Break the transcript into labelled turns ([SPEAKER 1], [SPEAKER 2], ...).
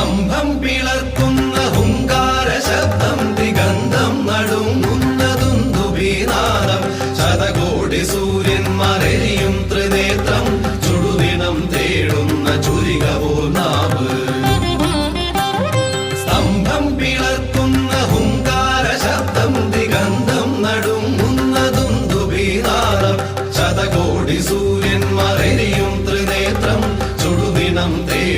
[SPEAKER 1] സ്തംഭം പിളർക്കുന്ന ഹുങ്കാര ശബ്ദം ദിഗന്ധം നടുങ്ങുന്നതുന്തുബീനാദം ശതകോടി സൂര്യന്മാരെരിയും ത്രിനേത്രം ചുടുദിനം തേടുന്ന ചുരിക നാവ്. സ്തംഭം പിളർക്കുന്ന ഹുങ്കാര ശബ്ദം ദിഗന്ധം നടുങ്ങുന്നതുന്തുബീനാദം ശതകോടി സൂര്യന്മാരെരിയും